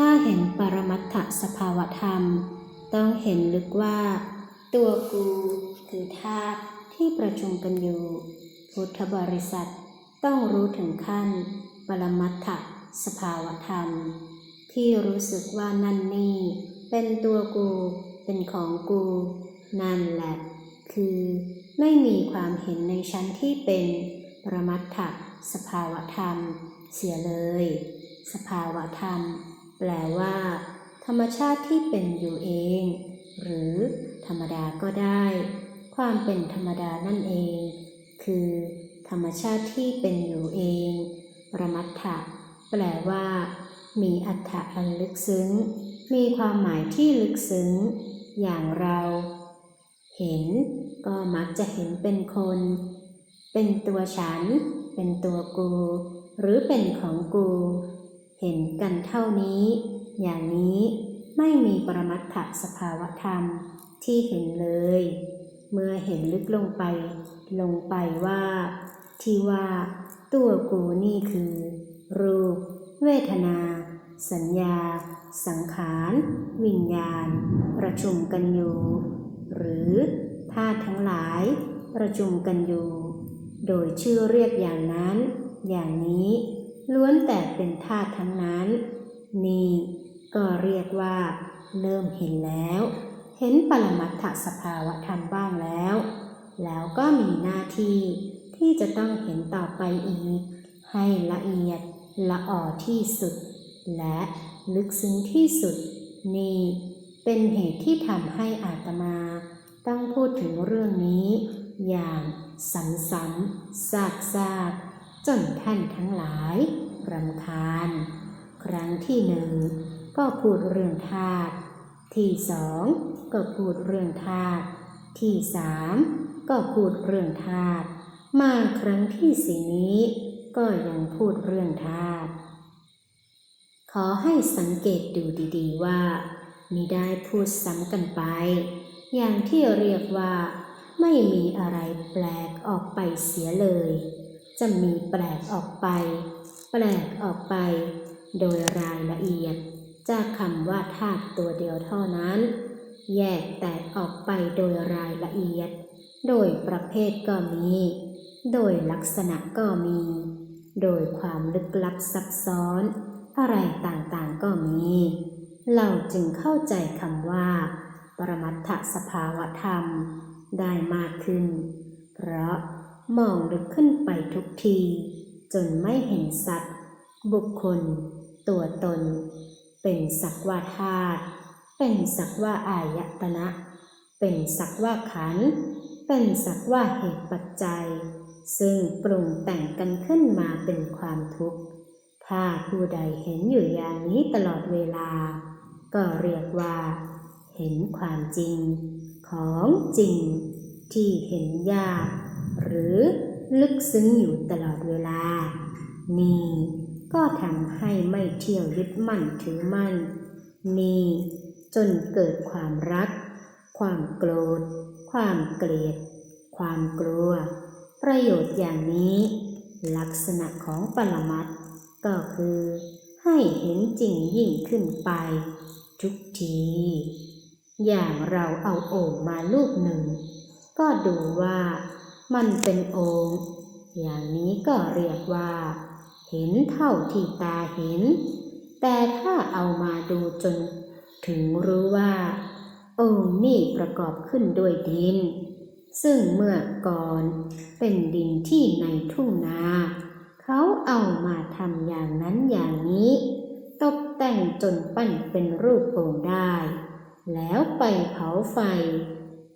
ถ้าเห็นปรมัตถสภาวธรรม ต้องเห็นลึกว่า ตัวกูคือธาตุที่ประชุมกันอยู่ พุทธบริษัทต้องรู้ถึงขั้น ปรมัตถสภาวธรรม ที่รู้สึกว่านั่นนี่ เป็นตัวกู เป็นของกู นั่นแหละ คือไม่มีความเห็นในชั้นที่เป็น ปรมัตถสภาวธรรม เสียเลย สภาวธรรม แปลว่า ธรรมชาติที่เป็นอยู่เอง หรือ ธรรมดาก็ได้ ความเป็นธรรมดานั่นเอง คือ ธรรมชาติที่เป็นอยู่เองประมัตถะแปลว่า มีอัตถะอันลึกซึ้ง มีความหมายที่ลึกซึ้ง อย่างเรา เห็น ก็มักจะเห็นเป็นคน เป็นตัวฉัน เป็นตัวกู หรือเป็นของกู เห็นกันเท่านี้ อย่างนี้ไม่มีปรมัตถสภาวธรรมที่เห็นเลย เมื่อเห็นลึกลงไป ลงไปว่า ที่ว่าตัวกูนี่คือ รูป เวทนา สัญญา สังขาร วิญญาณ ประชุมกันอยู่ หรือธาตุทั้งหลาย ประชุมกันอยู่ โดยชื่อเรียกอย่างนั้น อย่างนี้ ล้วนแต่เป็นธาตุทั้งนั้น นี่ก็เรียกว่าเริ่มเห็นแล้ว เห็นปรมัตถสภาวะธรรมบ้างแล้ว แล้วก็มีหน้าที่ที่จะต้องเห็นต่อไปอีก ให้ละเอียดละอ่อที่สุด และลึกซึ้งที่สุด นี่เป็นเหตุที่ทำให้อาตมาต้องพูดถึงเรื่องนี้ อย่างซ้ำๆซาก จนท่านทั้งหลายรำคาญ ครั้งที่หนึ่งก็พูดเรื่องธาตุที่สองก็พูดเรื่องธาตุที่สามก็พูดเรื่องธาตุมาครั้งที่สี่นี้ ก็ยังพูดเรื่องธาตุขอให้สังเกตดูดีๆว่ามิได้พูดซ้ำกันไป อย่างที่เรียกว่า ไม่มีอะไรแปลกออกไปเสียเลย จะมีแปลกออกไป แปลกออกไป โดยรายละเอียด จากคำว่าธาตุตัวเดียวเท่านั้น แยกแตกออกไปโดยรายละเอียด โดยประเภทก็มี โดยลักษณะก็มี โดยความลึกลับซับซ้อน อะไรต่างๆก็มี เราจึงเข้าใจคำว่า ปรมัตถสภาวธรรมได้มากขึ้น เพราะ มองลึกขึ้นไปทุกที จนไม่เห็นสัตว์ บุคคล ตัวตน เป็นสักว่าธาตุเป็นสักว่าอายตนะ เป็นสักว่าขัน เป็นสักว่าเหตุปัจจัย ซึ่งปรุงแต่งกันขึ้นมาเป็นความทุกข์ ถ้าผู้ใดเห็นอยู่อย่างนี้ตลอดเวลา ก็เรียกว่า เห็นความจริง ของจริง ที่เห็นยาก หรือลึกซึ้งอยู่ตลอดเวลานี่ก็ทำให้ไม่เที่ยวยึดมั่นถือมั่นนี่จนเกิดความรัก ความโกรธ ความเกลียด ความกลัว ประโยชน์อย่างนี้ ลักษณะของปรมัตก็คือ ให้เห็นจริงยิ่งขึ้นไป ทุกที อย่างเราเอาโอ่งมาลูกหนึ่ง ก็ดูว่า มันเป็นโอ่งอย่างนี้ก็เรียกว่า เห็นเท่าที่ตาเห็น แต่ถ้าเอามาดูจน ถึงรู้ว่าโอ่งนี่ประกอบขึ้นด้วยดิน ซึ่งเมื่อก่อนเป็นดินที่ในทุ่งนาเขาเอามาทำอย่างนั้นอย่างนี้ ตกแต่งจนปั้นเป็นรูปโป่งได้ แล้วไปเผาไฟ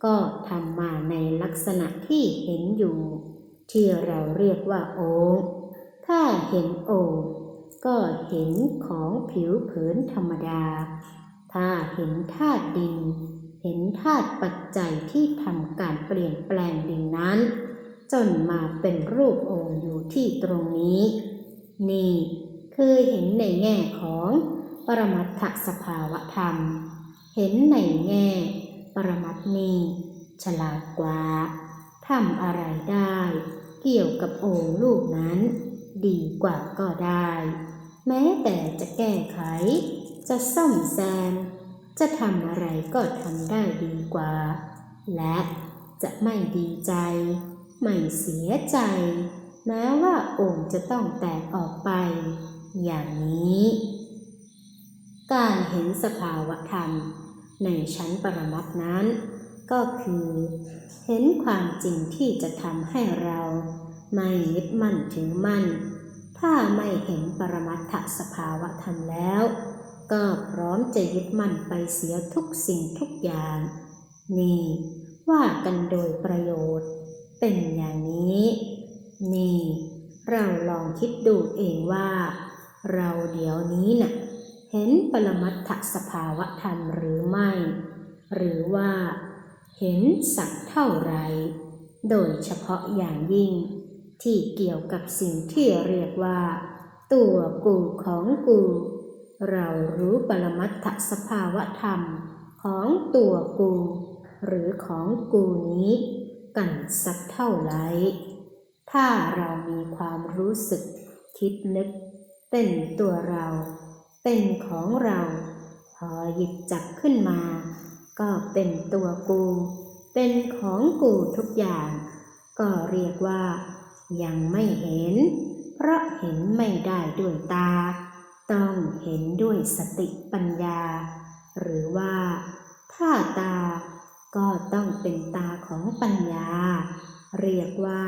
ก็ทำมาในลักษณะที่เห็นอยู่ ที่เราเรียกว่าโอ่งถ้าเห็นโอ่งก็เห็นของผิวเผินธรรมดา ถ้าเห็นธาตุดิน เห็นธาตุปัจจัยที่ทำการเปลี่ยนแปลงดินนั้น จนมาเป็นรูปโอ่งอยู่ที่ตรงนี้ นี่คือเห็นในแง่ของปรมัตถสภาวะธรรม เห็นในแง่ ปรมัตนีฉลาดกว่าทำอะไรได้ เกี่ยวกับโอ่งลูกนั้น ดีกว่าก็ได้ แม้แต่จะแก้ไข จะซ่อมแซม จะทำอะไรก็ทำได้ดีกว่า และจะไม่ดีใจ ไม่เสียใจ แม้ว่าองค์จะต้องแตกออกไป อย่างนี้ การเห็นสภาวะธรรม ในชั้นปรมัตนั้น ก็คือ เห็นความจริงที่จะทำให้เรา ไม่ยึดมั่นถือมั่น ถ้าไม่เห็นปรมัตถสภาวะธรรมแล้ว ก็พร้อมจะยึดมั่นไปเสียทุกสิ่งทุกอย่าง นี่ ว่ากันโดยประโยชน์ เป็นอย่างนี้ นี่ เราลองคิดดูเองว่า เราเดี๋ยวนี้น่ะ เห็นปรมัตถสภาวะธรรมหรือไม่ หรือว่า เห็นสักเท่าไร โดยเฉพาะอย่างยิ่ง ที่เกี่ยวกับสิ่งที่เรียกว่า ตัวกูของกู เรารู้ปรมัตถสภาวะธรรมของตัวกู หรือของกูนี้ กันสักเท่าไร ถ้าเรามีความรู้สึกคิดนึกเป็นตัวเรา เป็นของเรา พอหยิบจับขึ้นมา ก็เป็นตัวกู เป็นของกูทุกอย่าง ก็เรียกว่า ยังไม่เห็น เพราะเห็นไม่ได้ด้วยตา ต้องเห็นด้วยสติปัญญา หรือว่า ถ้าตา ก็ต้องเป็นตาของปัญญา เรียกว่า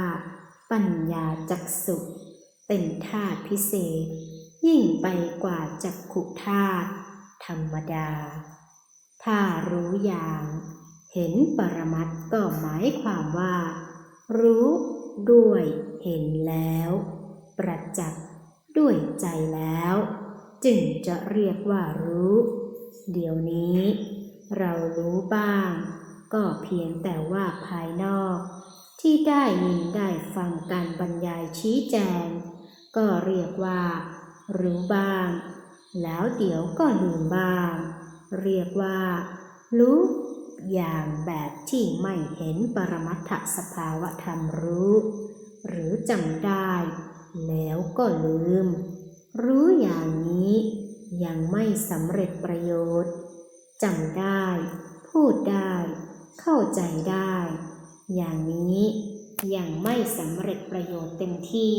ปัญญาจักสุเป็นธาตุพิเศษ ยิ่งไปกว่าจักขุธาตุธรรมดา ถ้ารู้อย่าง เห็นปรมัตถ์ก็หมายความว่า รู้ด้วยเห็นแล้ว ประจักษ์ด้วยใจแล้ว จึงจะเรียกว่ารู้ เดี๋ยวนี้ เรารู้บ้าง ก็เพียงแต่ว่าภายนอก ที่ได้ยินได้ฟังการบรรยายชี้แจง ก็เรียกว่า รู้บ้าง แล้วเดี๋ยวก็ลืมบ้าง เรียกว่า รู้อย่างแบบที่ไม่เห็นปรมัตถสภาวะธรรมรู้ หรือจำได้ แล้วก็ลืม รู้อย่างนี้ยังไม่สำเร็จประโยชน์จำได้ พูดได้ เข้าใจได้ อย่างนี้ยังไม่สำเร็จประโยชน์เต็มที่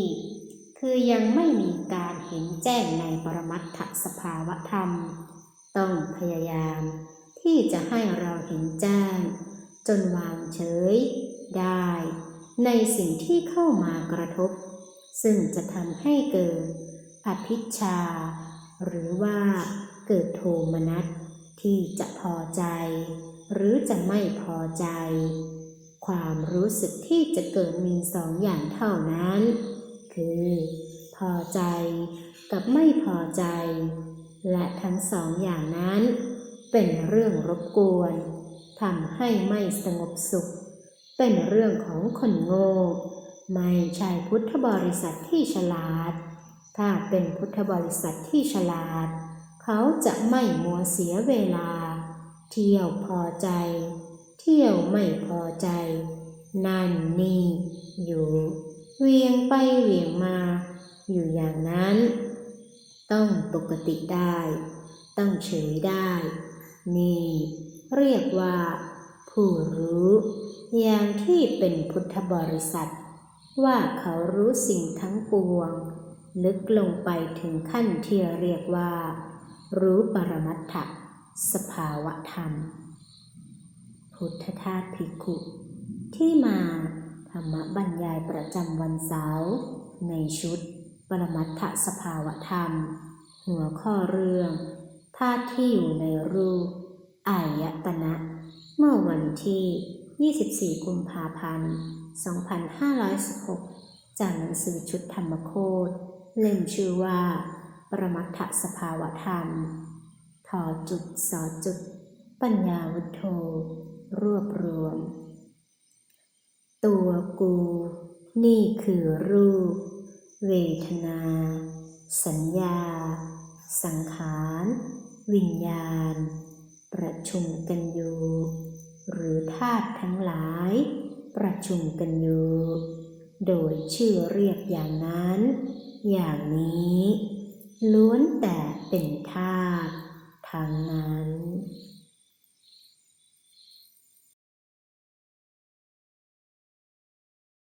คือยังไม่มีการเห็นแจ้งในปรมัตถสภาวะธรรม ต้องพยายาม ที่จะให้เราเห็นแจ้ง จนวางเฉย ได้ ในสิ่งที่เข้ามากระทบ ซึ่งจะทำให้เกิดอภิชา หรือว่าเกิดโทมนัสที่จะพอใจ หรือจะไม่พอใจ ความรู้สึกที่จะเกิดมีสองอย่างเท่านั้น คือ พอใจกับไม่พอใจ และทั้งสองอย่างนั้น เป็นเรื่องรบกวนทำให้ไม่สงบสุข เป็นเรื่องของคนโง่ไม่ใช่พุทธบริษัทที่ฉลาด ถ้าเป็นพุทธบริษัทที่ฉลาด เขาจะไม่มัวเสียเวลา เที่ยวพอใจ เที่ยวไม่พอใจ นั่นนี่อยู่ เวียงไปเวียงมา อยู่อย่างนั้น ต้องปกติได้ ต้องเฉยได้ นี่ เรียกว่า ผู้รู้ อย่างที่เป็นพุทธบริษัท ว่าเขารู้สิ่งทั้งปวง ลึกลงไปถึงขั้นที่เรียกว่า รู้ปรมัตถสภาวะธรรม พุทธทาสภิกขุที่มา ธรรมบรรยายประจำวันเสาร์ในชุด ปรมัตถสภาวะธรรม หัวข้อเรื่องธาตุที่อยู่ในรูปอายตนะ เมื่อวันที่ 24 กุมภาพันธ์ 2516 จากหนังสือชุดธรรมโคตเล่มชื่อว่า ปรมัตถสภาวะธรรมทอจุดสอจุด ปัญญาวุฒโธ รวบรวม ตัวกู นี่คือรูป เวทนา สัญญา สังขาร วิญญาณ ประชุมกันอยู่ หรือธาตุทั้งหลาย ประชุมกันอยู่ โดยชื่อเรียกอย่างนั้น อย่างนี้ ล้วนแต่เป็นธาตุทั้งนั้น